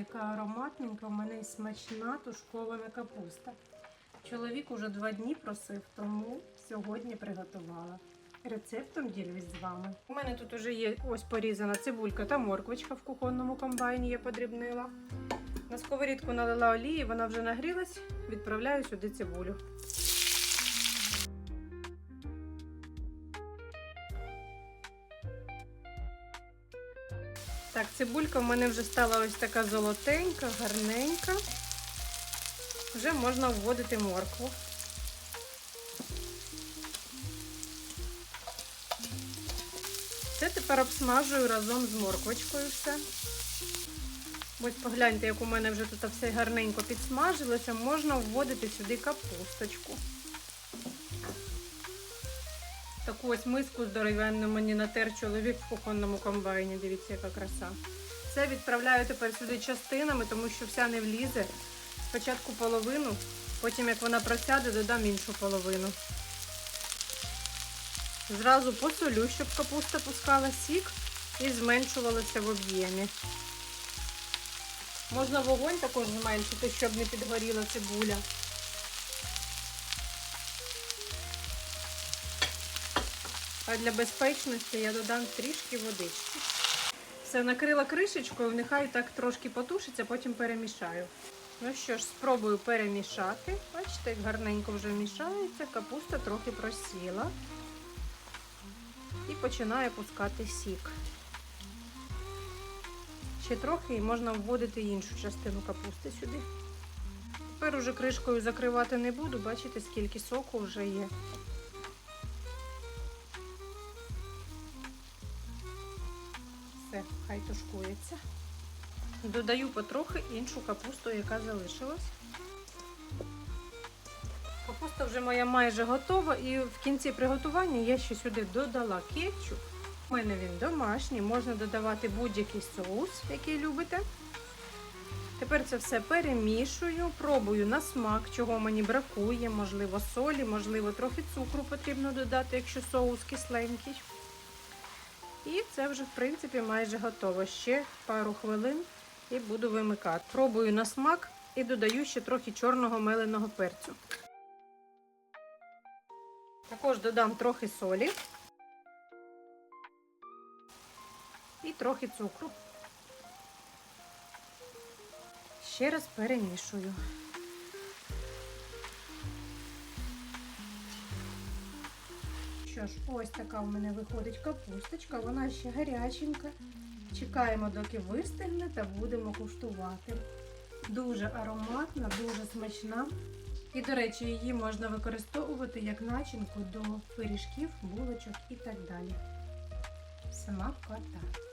яка ароматненька, у мене і смачна тушкована капуста. Чоловік уже два дні просив, тому сьогодні приготувала. Рецептом ділюсь з вами. У мене тут уже є ось порізана цибулька та морквочка в кухонному комбайні я подрібнила. На сковорідку налила олії, вона вже нагрілась, відправляю сюди цибулю. Так, цибулька в мене вже стала ось така золотенька, гарненька. Вже можна вводити моркву. Це тепер обсмажую разом з морквочкою все. Ось погляньте, як у мене вже тут все гарненько підсмажилося, можна вводити сюди капусточку. Таку ось миску здоровенну мені натер чоловік в кухонному комбайні. Дивіться, яка краса. Це відправляю тепер сюди частинами, тому що вся не влізе. Спочатку половину, потім як вона просяде, додам іншу половину. Зразу посолю, щоб капуста пускала сік і зменшувалася в об'ємі. Можна вогонь також зменшити, щоб не підгоріла цибуля. А для безпечності я додам трішки водички. Все, накрила кришечкою, нехай так трошки потушиться, потім перемішаю. Ну що ж, спробую перемішати. Бачите, як гарненько вже мішається, капуста трохи просіла. І починає пускати сік. Ще трохи і можна вводити іншу частину капусти сюди. Тепер уже кришкою закривати не буду, бачите, скільки соку вже є. Все, хай тушкується. Додаю потрохи іншу капусту, яка залишилась. Капуста вже моя майже готова, і в кінці приготування я ще сюди додала кетчуп. У мене він домашній, можна додавати будь-який соус, який любите. Тепер це все перемішую, пробую на смак, чого мені бракує, можливо, солі, можливо, трохи цукру потрібно додати, якщо соус кисленький. І це вже, в принципі, майже готово. Ще пару хвилин і буду вимикати. Пробую на смак і додаю ще трохи чорного меленого перцю. Також додам трохи солі і трохи цукру. Ще раз перемішую. Що ж, ось така в мене виходить капусточка, вона ще гаряченька. Чекаємо, доки вистигне та будемо куштувати. Дуже ароматна, дуже смачна. І, до речі, її можна використовувати як начинку до пиріжків, булочок і так далі. Сама кота.